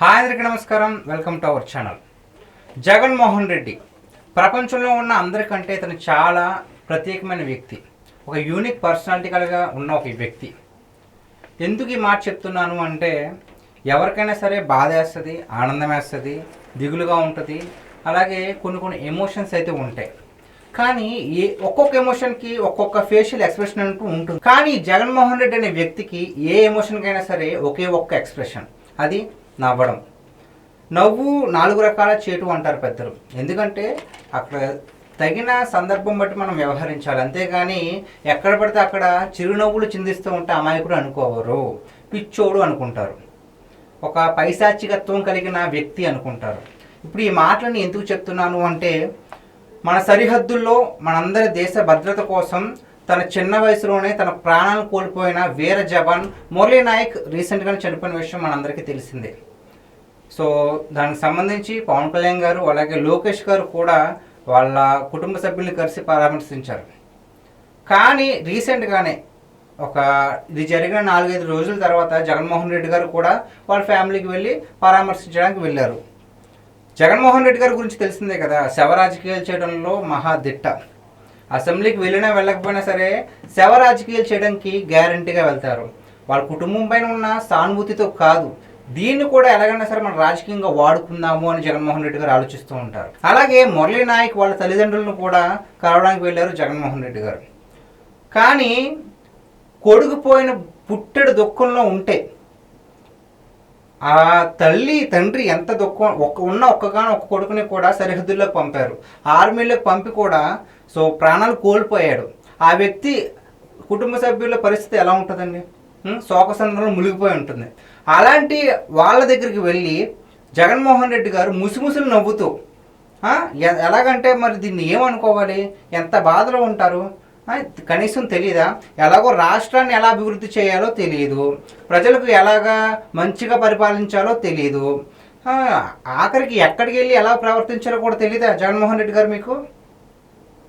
Hi అందరికీ నమస్కారం. Welcome to our channel. Jaganmohan Reddy ప్రపంచంలో ఉన్న అందరికంటే ఇతను చాలా ప్రత్యేకమైన వ్యక్తి. ఒక యూనిక్ పర్సనాలిటికల్గా ఉన్న ఒక వ్యక్తి. ఎందుకు ఈ మాట చెప్తున్నాను అంటే ఎవరికైనా సరే బాధ వేస్తుంది ఆనందం వేస్తుంది దిగులుగా ఉంటుంది అలాగే కొన్ని కొన్ని ఎమోషన్స్ అయితే ఉంటాయి. కానీ ఏ ఒక్కొక్క ఎమోషన్కి ఒక్కొక్క ఫేషియల్ ఎక్స్ప్రెషన్ అంటూ ఉంటుంది. కానీ జగన్మోహన్ రెడ్డి అనే వ్యక్తికి ఏ ఎమోషన్కైనా సరే ఒకే ఒక్క ఎక్స్ప్రెషన్ అది నవ్వడం. నవ్వు నాలుగు రకాల చేటు అంటారు పెద్దలు. ఎందుకంటే అక్కడ తగిన సందర్భం బట్టి మనం వ్యవహరించాలి. అంతేగాని ఎక్కడ పడితే అక్కడ చిరునవ్వులు చిందిస్తూ ఉంటే అమాయకుడు అనుకోవరు పిచ్చోడు అనుకుంటారు. ఒక పైశాచికత్వం కలిగిన వ్యక్తి అనుకుంటారు. ఇప్పుడు ఈ మాటలను ఎందుకు చెప్తున్నాను అంటే మన సరిహద్దుల్లో మనందరి దేశ భద్రత కోసం తన చిన్న వయసులోనే తన ప్రాణాలను కోల్పోయిన వీర జవాన్ మురళీ నాయక్ రీసెంట్గా చనిపోయిన విషయం మనందరికీ తెలిసిందే. సో దానికి సంబంధించి పవన్ కళ్యాణ్ గారు అలాగే లోకేష్ గారు కూడా వాళ్ళ కుటుంబ సభ్యుల్ని కలిసి పరామర్శించారు. కానీ రీసెంట్గానే ఒక ఇది జరిగిన నాలుగైదు రోజుల తర్వాత జగన్మోహన్ రెడ్డి గారు కూడా వాళ్ళ ఫ్యామిలీకి వెళ్ళి పరామర్శించడానికి వెళ్ళారు. జగన్మోహన్ రెడ్డి గారి గురించి తెలిసిందే కదా శవ రాజకీయాలు చేయడంలో మహా దిట్ట. అసెంబ్లీకి వెళ్ళినా వెళ్ళకపోయినా సరే శవ రాజకీయాలు చేయడానికి గ్యారంటీగా వెళ్తారు. వాళ్ళ కుటుంబం పైన ఉన్న సానుభూతితో కాదు దీన్ని కూడా ఎలాగైనా సరే మనం రాజకీయంగా వాడుకుందాము అని జగన్మోహన్ రెడ్డి గారు ఆలోచిస్తూ ఉంటారు. అలాగే మురళీ నాయక్ వాళ్ళ తల్లిదండ్రులను కూడా కలవడానికి వెళ్ళారు జగన్మోహన్ రెడ్డి గారు. కానీ కొడుకుపోయిన పుట్టెడు దుఃఖంలో ఉంటే ఆ తల్లి తండ్రి ఎంత దుఃఖం ఒక్క ఉన్న ఒక్కగానో ఒక్క కొడుకుని కూడా సరిహద్దుల్లోకి పంపారు. ఆర్మీలోకి పంపి కూడా సో ప్రాణాలు కోల్పోయాడు. ఆ వ్యక్తి కుటుంబ సభ్యుల పరిస్థితి ఎలా ఉంటుందండి? Hmm? శోకసంద్రంలో మునిగిపోయి ఉంటుంది అలాంటి వాళ్ళ దగ్గరికి వెళ్ళి జగన్మోహన్ రెడ్డి గారు ముసిముసులు నవ్వుతూ ఎలాగంటే మరి దీన్ని ఏమనుకోవాలి? ఎంత బాధలో ఉంటారు? కనీసం తెలియదా ఎలాగో రాష్ట్రాన్ని ఎలా అభివృద్ధి చేయాలో తెలియదు ప్రజలకు ఎలాగా మంచిగా పరిపాలించాలో తెలియదు ఆఖరికి ఎక్కడికి వెళ్ళి ఎలా ప్రవర్తించాలో కూడా తెలియదా జగన్మోహన్ రెడ్డి గారు మీకు?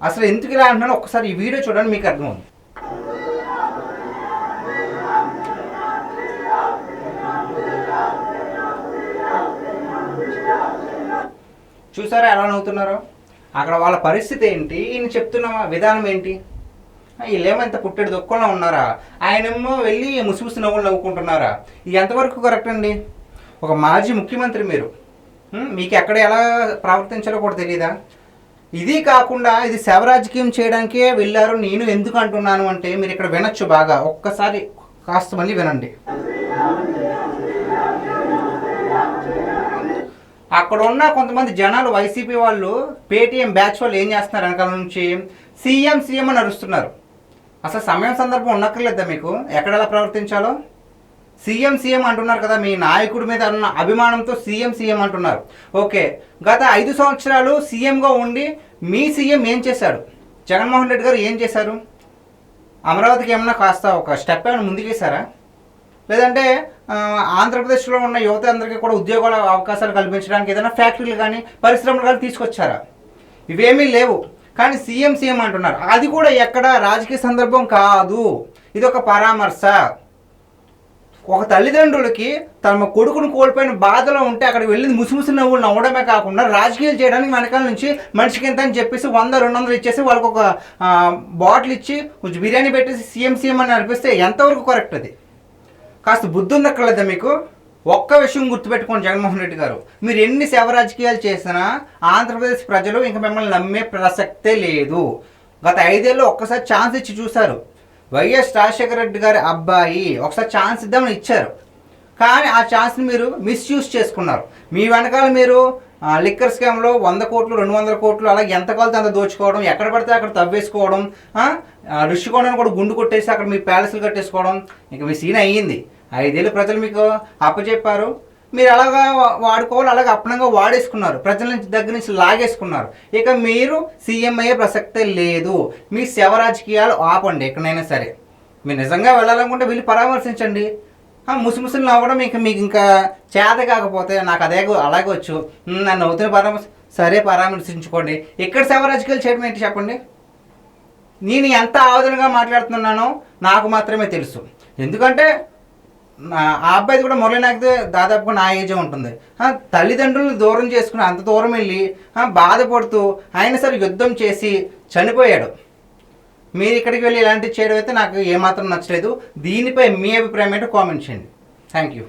అసలు ఎందుకు ఇలా అంటున్నాను ఒకసారి ఈ వీడియో చూడండి మీకు అర్థమవుతుంది. చూసారా ఎలా నవ్వుతున్నారో? అక్కడ వాళ్ళ పరిస్థితి ఏంటి? ఈయన చెప్తున్న విధానం ఏంటి? వీళ్ళేమో ఇంత పుట్టెడు దొక్కలో ఉన్నారా? ఆయనేమో వెళ్ళి ముసిముసి నవ్వులు నవ్వుకుంటున్నారా? ఇది ఎంతవరకు కరెక్ట్ అండి? ఒక మాజీ ముఖ్యమంత్రి మీరు. మీకు ఎక్కడ ఎలా ప్రవర్తించాలో కూడా తెలియదా ఇది కాకుండా ఇది శవ రాజకీయం చేయడానికే వెళ్ళారు నేను ఎందుకు అంటున్నాను అంటే మీరు ఇక్కడ వినొచ్చు బాగా. ఒక్కసారి కాస్త మళ్ళీ వినండి. అక్కడ ఉన్న కొంతమంది జనాలు వైసీపీ వాళ్ళు పేటీఎం బ్యాచ్ వాళ్ళు ఏం చేస్తున్నారు వెనకాల నుంచి? సీఎం సీఎం అని అరుస్తున్నారు. అసలు సమయం సందర్భం ఉన్నక్కర్లేదా మీకు? ఎక్కడ ఎలా ప్రవర్తించాలో? సీఎం సీఎం అంటున్నారు కదా మీ నాయకుడి మీద ఉన్న అభిమానంతో సీఎం సీఎం అంటున్నారు. ఓకే గత ఐదు సంవత్సరాలు సీఎంగా ఉండి మీ సీఎం ఏం చేశాడు? జగన్మోహన్ రెడ్డి గారు ఏం చేశారు? అమరావతికి ఏమన్నా కాస్త ఒక స్టెప్ ఏమైనా ముందుకేశారా? లేదంటే ఆంధ్రప్రదేశ్లో ఉన్న యువత అందరికీ కూడా ఉద్యోగాల అవకాశాలు కల్పించడానికి ఏదైనా ఫ్యాక్టరీలు కానీ పరిశ్రమలు కానీ తీసుకొచ్చారా? ఇవేమీ లేవు. కానీ సీఎం సీఎం అంటున్నారు. అది కూడా ఎక్కడ? రాజకీయ సందర్భం కాదు. ఇది ఒక పరామర్శ. ఒక తల్లిదండ్రులకి తమ కొడుకును కోల్పోయిన బాధలో ఉంటే అక్కడికి వెళ్ళి ముసిముసి నవ్వులు నవ్వడమే కాకుండా రాజకీయాలు చేయడానికి వెనకాల నుంచి మనిషికి ఎంత అని చెప్పేసి వంద రెండు వందలు ఇచ్చేసి వాళ్ళకి ఒక బాటిల్ ఇచ్చి కొంచెం బిర్యానీ పెట్టేసి సీఎం సీఎం అని అనిపిస్తే ఎంతవరకు కరెక్ట్ అది? కాస్త బుద్ధి ఉండక్కర్లేదా మీకు? ఒక్క విషయం గుర్తుపెట్టుకోండి జగన్మోహన్ రెడ్డి గారు. మీరు ఎన్ని సేవ రాజకీయాలు చేసినా ఆంధ్రప్రదేశ్ ప్రజలు ఇంకా మిమ్మల్ని నమ్మే ప్రసక్తే లేదు. గత ఐదేళ్ళు ఒక్కసారి ఛాన్స్ ఇచ్చి చూశారు. వైఎస్ రాజశేఖర రెడ్డి గారి అబ్బాయి ఒకసారి ఛాన్స్ ఇద్దామని ఇచ్చారు. కానీ ఆ ఛాన్స్ని మీరు మిస్యూజ్ చేసుకున్నారు. మీ వెనకాల మీరు లిక్కర్ స్కామ్లో వంద కోట్లు రెండు వందల కోట్లు అలా ఎంత కొలితే అంత దోచుకోవడం ఎక్కడ పడితే అక్కడ తవ్వేసుకోవడం ఋషికోణాన్ని ఋషికొండను కూడా గుండు కొట్టేసి అక్కడ మీ ప్యాలెస్లు కట్టేసుకోవడం ఇక మీ సీన్ అయ్యింది. ఐదేళ్ళు ప్రజలు మీకు అప్పచెప్పారు మీరు అలాగా వాడుకోవాలి అలాగే అప్పనంగా వాడేసుకున్నారు. ప్రజల నుంచి దగ్గర నుంచి లాగేసుకున్నారు. ఇక మీరు సీఎం అయ్యే ప్రసక్తే లేదు. మీ శవ రాజకీయాలు ఆపండి ఎక్కడైనా సరే. మీరు నిజంగా వెళ్ళాలనుకుంటే వెళ్ళి పరామర్శించండి. ఆ, ముసిముసులు నవ్వడం ఇంకా మీకు ఇంకా చేత కాకపోతే నాకు అదే అలాగే వచ్చు. నన్ను అవుతున్న పరామర్శ సరే పరామర్శించుకోండి. ఇక్కడ శవ రాజకీయాలు చేయడం ఏంటి చెప్పండి? నేను ఎంత ఆవేదనగా మాట్లాడుతున్నానో నాకు మాత్రమే తెలుసు. ఎందుకంటే ఆ అబ్బాయి కూడా మురళి నాయక్ది దాదాపుగా నా ఏజే ఉంటుంది. తల్లిదండ్రులను దూరం చేసుకుని అంత దూరం వెళ్ళి బాధపడుతూ ఆయన సరే యుద్ధం చేసి చనిపోయాడు. మీరు ఇక్కడికి వెళ్ళి ఇలాంటివి చేయడం అయితే నాకు ఏమాత్రం నచ్చలేదు. దీనిపై మీ అభిప్రాయం ఏంటో కామెంట్ చేయండి. Thank you